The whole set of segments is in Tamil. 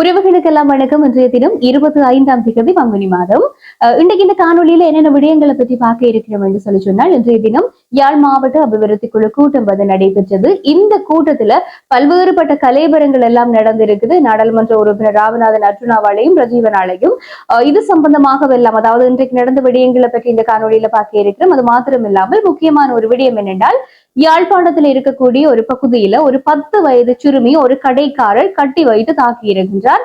உறவுகளுக்கெல்லாம் வணக்கம். இன்றைய தினம் இருபத்தி ஐந்தாம் திகதி பங்குனி மாதம். இன்றைக்கு இந்த காணொலியில என்னென்ன விடயங்களை பற்றி பார்க்க இருக்கிறோம் என்று சொல்லி சொன்னால் இன்றைய தினம் யாழ் மாவட்ட அபிவிருத்தி குழு கூட்டம் வந்து நடைபெற்றது. இந்த கூட்டத்துல பல்வேறுபட்ட கலைபரங்கள் எல்லாம் நடந்திருக்குது. நாடாளுமன்ற உறுப்பினர் ராமநாதன் அர்ஜுனாவாலையும் ரஜீவனாலையும் இது சம்பந்தமாக எல்லாம் அதாவது இன்றைக்கு நடந்த விடயங்களை பற்றி இந்த காணொலியில பார்க்க இருக்கிறோம். அது மாத்திரம் இல்லாமல் முக்கியமான ஒரு விடயம் என்னென்றால் யாழ்ப்பாணத்தில் இருக்கக்கூடிய ஒரு பகுதியில ஒரு பத்து வயது சிறுமி ஒரு கடைக்காரர் கட்டி வைத்து தாக்கி இருக்கின்றார்.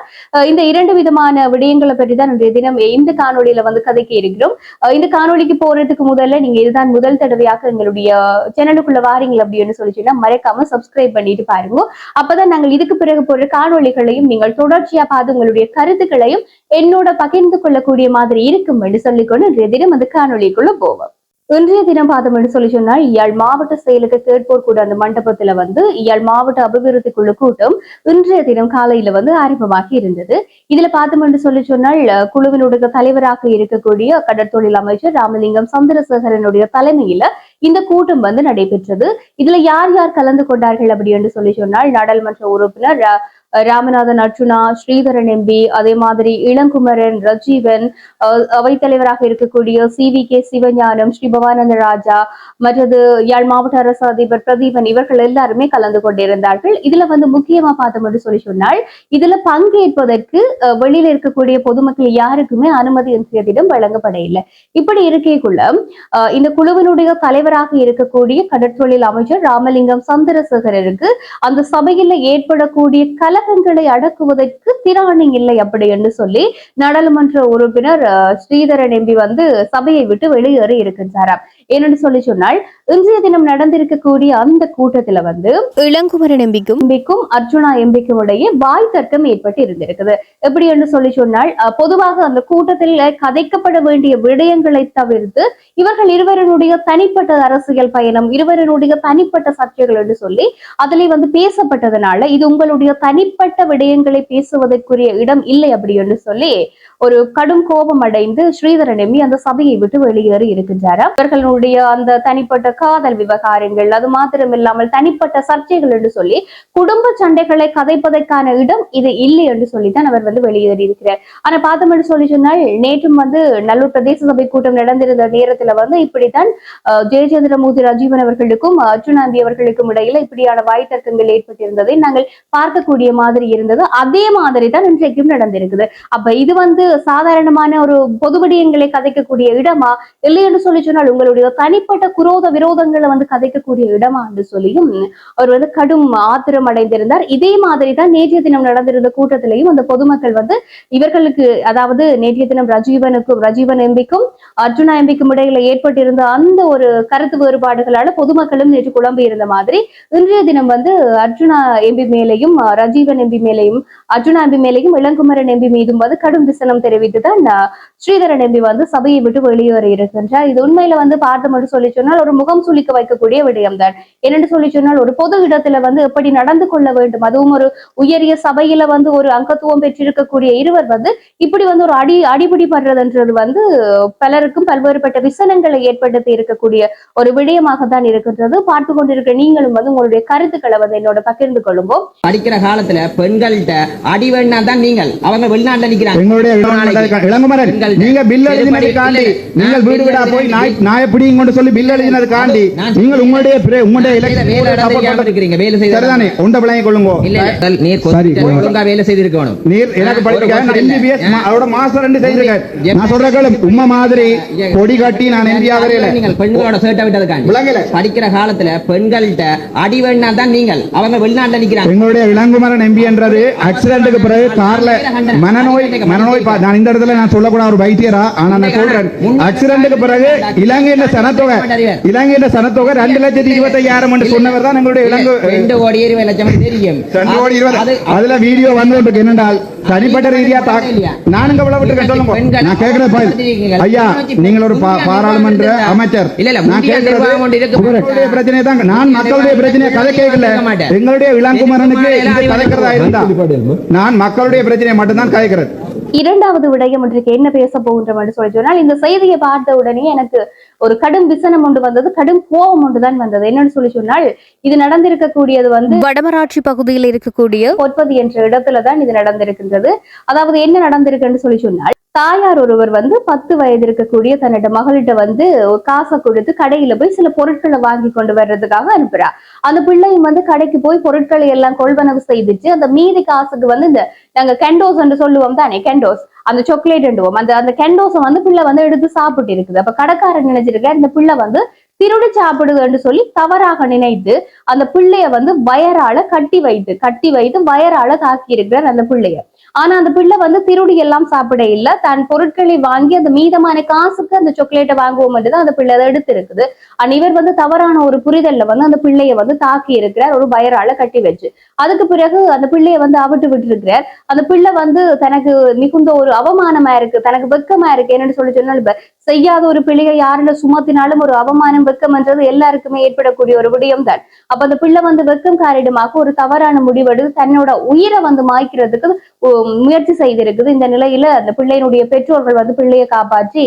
இந்த இரண்டு விதமான விடயங்களை பற்றி தான் இன்றைய தினம் இந்த காணொளியில வந்து கதைக்க இருக்கிறோம். இந்த காணொலிக்கு போறதுக்கு முதல்ல நீங்க இதுதான் முதல் தடவையாக எங்களுடைய சேனலுக்குள்ள வாரீங்கள் அப்படின்னு சொல்லிச்சுன்னா மறக்காம சப்ஸ்கிரைப் பண்ணிட்டு பாருங்க. அப்பதான் நாங்கள் இதுக்கு பிறகு போற காணொளிகளையும் நீங்கள் தொடர்ச்சியா பார்த்து உங்களுடைய கருத்துக்களையும் என்னோட பகிர்ந்து கொள்ளக்கூடிய மாதிரி இருக்கும் என்று சொல்லிக்கொண்டு இன்றைய தினம் அந்த காணொலிக்குள்ள போவோம். இன்றைய தினம் பார்த்தோம் என்று சொல்லி சொன்னால் யாழ் மாவட்ட செயலுக்கு கேட்போர் கூட அந்த மண்டபத்துல வந்து யாழ் மாவட்ட அபிவிருத்தி குழு கூட்டம் இன்றைய தினம் காலையில வந்து ஆரம்பமாகி இருந்தது. இதுல பார்த்தோம் என்று சொல்லி சொன்னால் குழுவினுடைய தலைவராக இருக்கக்கூடிய கடற்தொழில் அமைச்சர் ராமலிங்கம் சந்திரசேகரனுடைய தலைமையில இந்த கூட்டம் வந்து நடைபெற்றது. இதுல யார் யார் கலந்து கொண்டார்கள் அப்படி என்று சொல்லி சொன்னால் நாடாளுமன்ற உறுப்பினர் ராமநாதன் அர்ஜுனா ஸ்ரீதரன் எம்பி அதே மாதிரி இளங்குமரன் ரஜீவன் அவைத்தலைவராக இருக்கக்கூடிய C V K Sivagnanam Sri Bhavananda Raja மற்றது யாழ் மாவட்ட அரசு அதிபர் பிரதீபன் இவர்கள் எல்லாருமே கலந்து கொண்டிருந்தார்கள். இதுல வந்து முக்கியமா பார்த்தோம் என்று சொல்லி சொன்னால் இதுல பங்கேற்பதற்கு வெளியில இருக்கக்கூடிய பொதுமக்கள் யாருக்குமே அனுமதி இன்றைய வழங்கப்பட இல்லை இப்படி இருக்கைக்குள்ள இந்த குழுவினுடைய தலைவராக இருக்கக்கூடிய கடற்தொழில் அமைச்சர் ராமலிங்கம் சந்திரசேகரருக்கு அந்த சபையில ஏற்படக்கூடிய கல கலகங்களை அடக்குவதற்கு திராணி இல்லை அப்படி என்று சொல்லி நாடாளுமன்ற உறுப்பினர் ஸ்ரீதரன் எம்பி வந்து சபையை விட்டு வெளியேறி இருக்கின்றாராம். ஏனென்று சொல்லி சொன்னால் இன்றைய தினம் நடந்திருக்கக்கூடிய அந்த கூட்டத்துல வந்து இளங்குமரன் எம்பிக்கும் எம்பிக்கும் அர்ஜுனா எம்பிக்கும் இடையே வாய் தர்க்கம் ஏற்பட்டு இருந்திருக்குது. எப்படி என்று சொல்லி சொன்னால் பொதுவாக அந்த கூட்டத்தில் கதைக்கப்பட வேண்டிய விடயங்களை தவிர்த்து இவர்கள் இருவருடைய தனிப்பட்ட அரசியல் பயணம் இருவருடைய தனிப்பட்ட சர்ச்சைகள் என்று சொல்லி அதிலே வந்து பேசப்பட்டதனால இது உங்களுடைய தனிப்பட்ட விடயங்களை பேசுவதற்குரிய இடம் இல்லை அப்படி என்று சொல்லி ஒரு கடும் கோபம் அடைந்து ஸ்ரீதரன் எம்பி அந்த சபையை விட்டு வெளியேறி இருக்கின்றாராம். இவர்களுடைய அந்த தனிப்பட்ட காதல் விவகாரங்கள் அது மாத்திரம் இல்லாமல் தனிப்பட்ட சர்ச்சைகள் என்று சொல்லி குடும்ப சண்டைகளை கதைப்பதற்கான இடம் இது இல்லை என்று சொல்லித்தான் அவர் வந்து வெளியேறி இருக்கிறார் ஆனா பார்த்தோம் என்று சொல்லி சொன்னால் நேற்றும் வந்து நல்லூர் பிரதேச சபை கூட்டம் நடந்திருந்த நேரத்துல வந்து இப்படித்தான் ஜெயச்சந்திரமூர்த்தி ராஜீவன் அவர்களுக்கும் அர்ஜுனாந்தி அவர்களுக்கும் இடையில இப்படியான வாய் தர்க்கங்கள் ஏற்பட்டிருந்ததை நாங்கள் பார்க்கக்கூடிய மாதிரி இருந்தது. அதே மாதிரி தான் இன்றைக்கும் நடந்திருக்குது. அப்ப இது வந்து சாதாரணமான ஒரு பொது விடயங்களை கதைக்கக்கூடிய இடமா? இல்லை என்று சொல்லி சொன்னால் உங்களுடைய தனிப்பட்ட குரோத விரோதங்களை வந்து கதைக்கக்கூடிய இடமா என்று சொல்லியும் அவர் வந்து கடும் ஆத்திரம் அடைந்திருந்தார். இதே மாதிரி தான் நேற்றைய தினம் நடந்திருந்த கூட்டத்திலையும் அந்த பொதுமக்கள் வந்து இவர்களுக்கு அதாவது நேற்றைய தினம் ரஜீவனுக்கும் ரஜீவன் எம்பிக்கும் அர்ஜுனா எம்பிக்கும் இடையில ஏற்பட்டிருந்த அந்த ஒரு கருத்து வேறுபாடுகளால பொதுமக்களும் நேற்று குழம்பி இருந்த மாதிரி இன்றைய தினம் வந்து அர்ஜுனா எம்பி மேலையும் ரஜீவன் எம்பி மேலையும் அர்ஜுனா எம்பி மேலையும் இளங்குமரன் எம்பி மீதும் வந்து கடும் விசனம் தெரிவித்து தான் ஸ்ரீதரன் எம்பி வந்து சபையை விட்டு வெளியேற இருக்கின்றார். இது உண்மையில வந்து பார்த்தோம் என்று சொல்லி சொன்னால் ஒரு முகம் சுளிக்க வைக்கக்கூடிய விடயம் தான் என்னென்று சொல்லி சொன்னால் ஒரு பொது இடத்துல வந்து எப்படி நடந்து கொள்ள வேண்டும்? அதுவும் ஒரு உயரிய சபையில வந்து ஒரு அங்கத்துவம் பெற்றிருக்கக்கூடிய இருவர் வந்து இப்படி வந்து ஒரு அடி அடிபிடி படுறதுன்றது வந்து பலருக்கும் பல்வேறுபட்ட விசனங்களை ஏற்படுத்தி இருக்கக்கூடிய ஒரு விடயமாக தான் இருக்கின்றது. பார்த்து கொண்டிருக்கிற நீங்களும் வந்து உங்களுடைய கருத்துக்களை வந்து என்னோட பகிர்ந்து கொள்ளுங்க படிக்கிற காலத்துல பெண்கள்கிட்ட அடி வேணா தான் நீங்கள். அவங்க வெளிநாட்டுல நிக்கிறாங்க. எங்களுடைய நீங்க பில் நீங்கள் வீடு வீடா போய் நாய் நாய கொண்டு சொல்லி பில் எழுதினது காண்டி நீங்கள் உங்களுடைய உங்களுடைய வேலை செய்த சரிதானே உண்ட விளங்கி கொள்ளுங்க நீர் ஒழுங்கா வேலை செய்திருக்கணும் நீர் எனக்கு படிக்க. எம்பிபிஎஸ் அவரோட மாஸ்டர் ரெண்டு செய்திருக்கேன் நான் சொல்ற கேளு உம்மை மாதிரி கொடி கட்டி நான் எம்பி நீங்கள் பெண்களோட சேட்டை விட்டதுக்காண்டி விளங்கல. படிக்கிற காலத்துல பெண்கள்கிட்ட அடி வேணா தான் நீங்கள் அவங்க வெளிநாட்டுல நிக்கிறாங்க எங்களுடைய இளங்குமரன் எம்பி என்றது ஆக்சிடென்ட்டுக்கு பிறகு கார்ல மனநோய் மனநோய் நான் இந்த இடத்துல நான் சொல்லக்கூடாது ஒரு வைத்தியரா ஆனா நான் சொல்றேன் ஆக்சிடென்ட்டுக்கு பிறகு இலங்கையில சனத்தொகை. இலங்கையில சனத்தொகை ரெண்டு லட்சத்தி இருபத்தி ஐயாயிரம் என்று சொன்னவர் தான் எங்களுடைய இலங்கை ரெண்டு கோடி இருபது லட்சம் தெரியும். ரெண்டு கோடி இருபது. அது- அதுல வீடியோ வந்து இருக்கு என்னென்றால் தனிப்பட்ட ரீதியா தா- நான் இங்க விட விட்டுருக்கேன் சொல்லுங்க. நான் கேட்கிறேன். ஐயா நீங்கள் ஒரு பாராளுமன்ற அமைச்சர். நான். மக்களுடைய பிரச்சனை தான் நான் மக்களுடைய பிரச்சனையை கதை கேட்கல. எங்களுடைய இளங்குமரனுக்கு கதைக்கிறதா இருந்தா நான் மக்களுடைய பிரச்சனையை மட்டும்தான் கதைக்கிறேன் இரண்டாவது விடயம் இன்றைக்கு என்ன பேச போகின்றோம் என்று சொல்லி சொன்னால் இந்த செய்தியை பார்த்த உடனே எனக்கு ஒரு கடும் விசனம் ஒன்று வந்தது கடும் கோபம் ஒன்று தான் வந்தது. என்னன்னு சொல்லி சொன்னால் இது நடந்திருக்கக்கூடியது வந்து வடமராட்சி பகுதியில் இருக்கக்கூடிய பொற்பதி என்ற இடத்துல தான் இது நடந்திருக்கின்றது. அதாவது என்ன நடந்திருக்குன்னு சொல்லி சொன்னால் தாயார் ஒருவர் வந்து பத்து வயது இருக்கக்கூடிய தன்னோட மகளிட்ட வந்து காசை கொடுத்து கடையில போய் சில பொருட்களை வாங்கி கொண்டு வர்றதுக்காக அனுப்புறா. அந்த பிள்ளையும் வந்து கடைக்கு போய் பொருட்களை எல்லாம் கொள்வனவு செய்துச்சு அந்த மீதி காசுக்கு வந்து இந்த நாங்க கெண்டோஸ் என்று சொல்லுவோம் தானே கெண்டோஸ். அந்த சாக்லேட் என்றுவோம். அந்த அந்த கெண்டோஸை வந்து பிள்ளை வந்து எடுத்து சாப்பிட்டு இருக்குது. அப்ப கடைக்காரன் நினைச்சிருக்க இந்த பிள்ளை வந்து திருடி சாப்பிடுதுன்னு சொல்லி தவறாக நினைத்து அந்த பிள்ளைய வந்து வயரால கட்டி வைத்து கட்டி வைத்து வயரால தாக்கி இருக்கிறார் அந்த பிள்ளைய. ஆனா அந்த பிள்ளை வந்து திருடி எல்லாம் சாப்பிட இல்ல. தன் பொருட்களை வாங்கி அந்த மீதமான காசுக்கு அந்த சாக்லேட்டை வாங்குவோம் தான் அந்த பிள்ளை அதை எடுத்திருக்குது. இருக்குது இவர் வந்து தவறான ஒரு புரிதல்ல வந்து அந்த பிள்ளைய வந்து தாக்கி இருக்கிறார் ஒரு வயரால கட்டி வச்சு. அதுக்கு பிறகு அந்த பிள்ளைய வந்து அவிட்டு விட்டு இருக்கிறார் அந்த பிள்ளை வந்து தனக்கு மிகுந்த ஒரு அவமானமா இருக்கு தனக்கு வெக்கமா இருக்கு. என்னன்னு சொல்லி சொன்னால் செய்யாத ஒரு பிள்ளையை யாருல சுமத்தினாலும் ஒரு அவமானம் வெக்கம்ன்றது எல்லாருக்குமே ஏற்படக்கூடிய ஒரு விடயம் தான் அப்ப அந்த பிள்ளை வந்து வெக்கம் காரிடமாக ஒரு தவறான முடிவெடுத்து தன்னோட உயிரை வந்து மாய்க்கிறதுக்கு முயற்சி செய்திருக்குது. இந்த நிலையில அந்த பிள்ளையினுடைய பெற்றோர்கள் வந்து பிள்ளையை காப்பாற்றி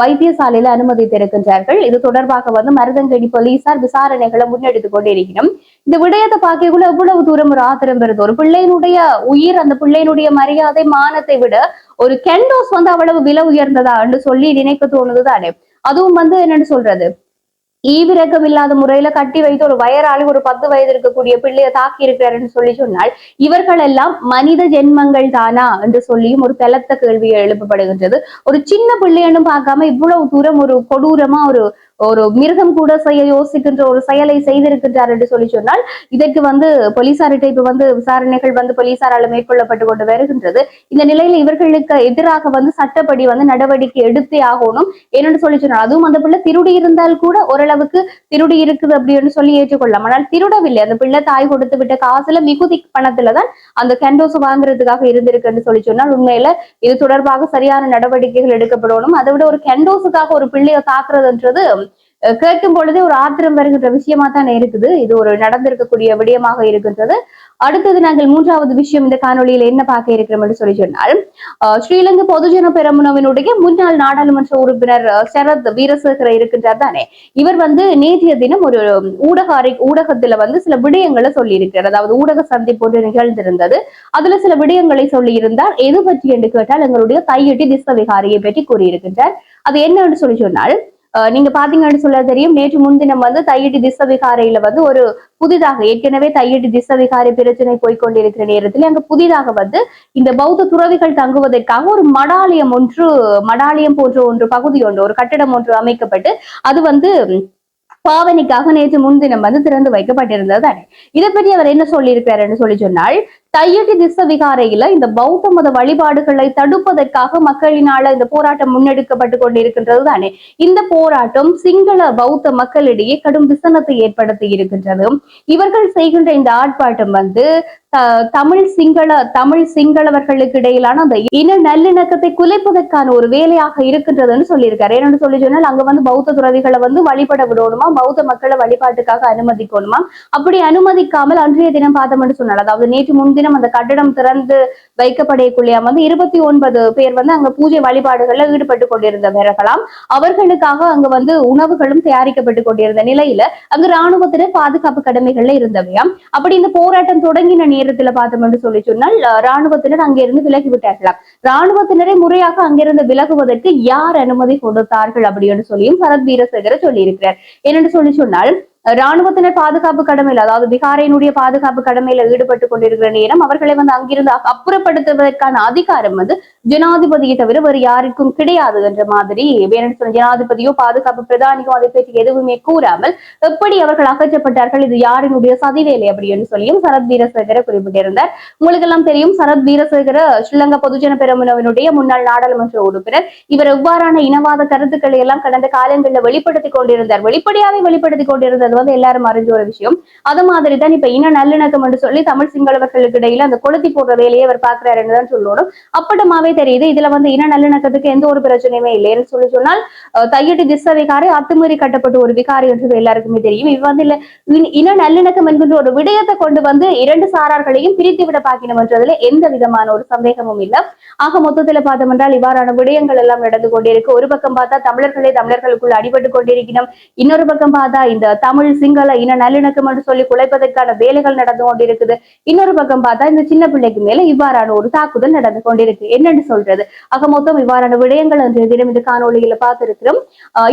வைத்தியசாலையில அனுமதித்திருக்கின்றார்கள். இது தொடர்பாக வந்து மருதங்கடி போலீசார் விசாரணைகளை முன்னெடுத்து கொண்டிருக்கிறோம். இந்த விடயத்தை பார்க்கக்குள்ள எவ்வளவு தூரம் ஒரு ஆத்திரம் வருது? ஒரு பிள்ளையினுடைய உயிர் அந்த பிள்ளையினுடைய மரியாதை மானத்தை விட ஒரு கெண்டோஸ் வந்து அவ்வளவு விலை உயர்ந்ததா என்று சொல்லி நினைக்க தோணுது தானே அதுவும் வந்து என்னன்னு சொல்றது? ஈவிரக்கம் இல்லாத முறையில கட்டி வைத்து ஒரு வயராளி ஒரு பத்து வயது இருக்கக்கூடிய பிள்ளைய தாக்கி இருக்கிறாருன்னு சொல்லி சொன்னால் இவர்கள் எல்லாம் மனித ஜென்மங்கள் தானா என்று சொல்லியும் ஒரு பலத்த கேள்வி எழுப்பப்படுகின்றது. ஒரு சின்ன பிள்ளைன்னு பார்க்காம இவ்வளவு தூரம் ஒரு கொடூரமா ஒரு ஒரு மிருகம் கூட செய்ய யோசிக்கின்ற ஒரு செயலை செய்திருக்கின்றார் என்று சொல்லி சொன்னால் இதற்கு வந்து போலீசார்கிட்ட இப்ப வந்து விசாரணைகள் வந்து போலீசாரால் மேற்கொள்ளப்பட்டு கொண்டு வருகின்றது. இந்த நிலையில இவர்களுக்கு எதிராக வந்து சட்டப்படி வந்து நடவடிக்கை எடுத்தே ஆகணும் என்னன்னு சொல்லி சொன்னால் அதுவும் அந்த பிள்ளை திருடி இருந்தால் கூட ஓரளவுக்கு திருடி இருக்குது அப்படின்னு சொல்லி ஏற்றுக்கொள்ளலாம். ஆனால் திருடவில்லை. அந்த பிள்ளை தாய் கொடுத்து விட்ட காசுல மிகுதி பணத்துல தான் அந்த கெண்டோஸ் வாங்குறதுக்காக இருந்திருக்குன்னு சொல்லி சொன்னால் உண்மையில இது தொடர்பாக சரியான நடவடிக்கைகள் எடுக்கப்படணும். அதை விட ஒரு கெண்டோஸுக்காக ஒரு பிள்ளையை தாக்குறதுன்றது கேட்கும் பொழுது ஒரு ஆத்திரம் வருகின்ற விஷயமா தான் இருக்குது. இது ஒரு நடந்திருக்கக்கூடிய விடயமாக இருக்கின்றது. அடுத்தது நாங்கள் மூன்றாவது விஷயம் இந்த காணொலியில என்ன பார்க்க இருக்கிறோம் என்று சொல்லி சொன்னால் ஸ்ரீலங்கா பொதுஜன பெரமுனவினுடைய முன்னாள் நாடாளுமன்ற உறுப்பினர் சரத் வீரசேகர இருக்கின்றார் தானே. இவர் வந்து நேற்றைய தினம் ஒரு ஊடக அறை ஊடகத்துல வந்து சில விடயங்களை சொல்லி இருக்கிறார் அதாவது ஊடக சந்திப்பு ஒன்று நிகழ்ந்திருந்தது. அதுல சில விடயங்களை சொல்லி இருந்தார் எது பற்றி என்று கேட்டால் எங்களுடைய தையட்டி திஸ்தவிகாரியை பற்றி கூறியிருக்கின்றார். அது என்னன்னு சொல்லி சொன்னால் நீங்க பாத்தீங்கன்னு சொல்ல தெரியும். நேற்று முன்தினம் வந்து தையடி திசவிகாரையில வந்து ஒரு புதிதாக ஏற்கனவே தையடி திஸ்தவிகாரி பிரச்சனை போய்க்கொண்டிருக்கிற நேரத்தில் அங்க புதிதாக வந்து இந்த பௌத்த துறவிகள் தங்குவதற்காக ஒரு மடாலயம் ஒன்று மடாலயம் போன்ற ஒன்று பகுதி ஒன்று ஒரு கட்டடம் ஒன்று அமைக்கப்பட்டு அது வந்து பாவனைக்காக நேற்று முன்தினம் வந்து திறந்து வைக்கப்பட்டிருந்தது தானே. இதை பற்றி அவர் என்ன சொல்லியிருக்கிறாருன்னு சொல்லி சொன்னால் தையடி திச விகாரையில இந்த பௌத்த மத வழிபாடுகளை தடுப்பதற்காக மக்களினால இந்த போராட்டம் முன்னெடுக்கப்பட்டு கொண்டிருக்கின்றது தானே இந்த போராட்டம் சிங்கள பௌத்த மக்களிடையே கடும் விசனத்தை ஏற்படுத்தி இருக்கின்றது. இவர்கள் செய்கின்ற இந்த ஆர்ப்பாட்டம் வந்து தமிழ் சிங்கள தமிழ் சிங்களவர்களுக்கு இடையிலான அந்த இன நல்லிணக்கத்தை குலைப்பதற்கான ஒரு வேலையாக இருக்கின்றதுன்னு சொல்லியிருக்காரு. என்னன்னு சொல்லி சொன்னால் அங்க வந்து பௌத்த துறவிகளை வந்து வழிபட விடணுமா? பௌத்த மக்களை வழிபாட்டுக்காக அனுமதிக்கணுமா? அப்படி அனுமதிக்காமல் அன்றைய தினம் பார்த்தோம்னு சொன்னால் அதாவது நேற்று முன்தினம் அந்த கட்டடம் திறந்து வைக்கப்படக்கூடிய வந்து இருபத்தி ஒன்பது பேர் வந்து அங்க பூஜை வழிபாடுகள்ல ஈடுபட்டு கொண்டிருந்தவர்களாம் அவர்களுக்காக அங்க வந்து உணவுகளும் தயாரிக்கப்பட்டு கொண்டிருந்த நிலையில அங்கு ராணுவத்தினர் பாதுகாப்பு கடமைகள்ல இருந்தவையாம். அப்படி இந்த போராட்டம் தொடங்கின நேரத்துல என்று சொல்லி சொன்னால் ராணுவத்தினர் அங்கிருந்து விலகி விட்டார்களாம். ராணுவத்தினரை முறையாக அங்கிருந்து விலகுவதற்கு யார் அனுமதி கொடுத்தார்கள் அப்படின்னு சொல்லியும் சரத் வீரசேகர சொல்லியிருக்கிறார். என்னென்னு சொல்லி சொன்னால் ராணுவத்தினர் பாதுகாப்பு கடமையில் அதாவது பிகாரினுடைய பாதுகாப்பு கடமையில ஈடுபட்டு கொண்டிருக்கிற நேரம் அவர்களை வந்து அங்கிருந்து அப்புறப்படுத்துவதற்கான அதிகாரம் வந்து ஜனாதிபதியை தவிர வேறு யாருக்கும் கிடையாது என்ற மாதிரி வேணும் ஜனாதிபதியோ பாதுகாப்பு பிரதானியோ அதை பற்றி எதுவுமே கூறாமல் எப்படி அவர்கள் அகற்றப்பட்டார்கள் இது யாரினுடைய சதிவேலை அப்படின்னு சொல்லியும் சரத் வீரசேகர குறிப்பிட்டிருந்தார். உங்களுக்கு எல்லாம் தெரியும் சரத் வீரசேகர ஸ்ரீலங்கா பொதுஜன பெரமுனவினுடைய முன்னாள் நாடாளுமன்ற உறுப்பினர். இவர் எவ்வாறான இனவாத கருத்துக்களை எல்லாம் கடந்த காலங்களில் வெளிப்படுத்திக் கொண்டிருந்தார். வெளிப்படையாவே வெளிப்படுத்திக் கொண்டிருந்தது வந்து எல்லாரும் அறிஞ்ச ஒரு விஷயம். அது மாதிரி தான் இப்ப இன நல்லிணக்கம் என்று சொல்லி தமிழ் சிங்களவர்களுக்கு இடையில அந்த கொளுத்தி போடுற வேலையை அவர் பார்க்கிறாருன்னு தான் சொல்லணும். அப்படமாவே தெரியுது. இதுல வந்து இன நல்லிணக்கத்துக்கு எந்த ஒரு பிரச்சனையுமே இல்லைன்னு சொல்லி சொன்னால் அஹ், தையடி திஸ்ஸ விகாரை அத்துமீறி கட்டப்பட்ட ஒரு விகாரி என்றது எல்லாருக்குமே தெரியும். இது வந்து இல்ல இன- நல்லிணக்கம் என்கின்ற ஒரு விடயத்தை கொண்டு வந்து இரண்டு சாரார்களையும் பிரித்து விட பாக்கணும் என்றதுல எந்த விதமான ஒரு சந்தேகமும் இல்லை. ஆக மொத்தத்துல பார்த்தோம் என்றால் இவ்வாறான விடயங்கள் எல்லாம் நடந்து கொண்டிருக்கு. ஒரு பக்கம் பார்த்தா தமிழர்களே தமிழர்களுக்குள் அடிபட்டு கொண்டிருக்கணும் இன்னொரு பக்கம் பார்த்தா இந்த தமிழ் சிங்கள இன நல்லிணக்கம் என்று சொல்லி குலைப்பதற்கான வேலைகள் நடந்து கொண்டிருக்குது. இன்னொரு பக்கம் பார்த்தா இந்த சின்ன பிள்ளைக்கு மேல இவ்வாறான ஒரு தாக்குதல் நடந்து கொண்டிருக்கு. என்னன்னு சொல்றது. ஆக மொத்தம் இவ்வாறான விடயங்கள் அன்றைய தினம் இந்த காணொலியில பார்த்திருக்கிறோம்.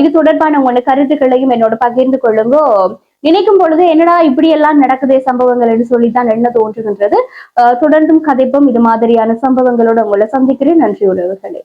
இது தொடர்பான உங்களோட கருத்துக்களையும் என்னோட பகிர்ந்து கொள்ளுங்க. நினைக்கும் பொழுது என்னடா இப்படி எல்லாம் நடக்குதே சம்பவங்கள் என்று சொல்லித்தான் என்ன தோன்றுகின்றது. தொடர்ந்தும் கதைப்பும். இது மாதிரியான சம்பவங்களோட உங்களை சந்திக்கிறேன். நன்றி உறவுகளே.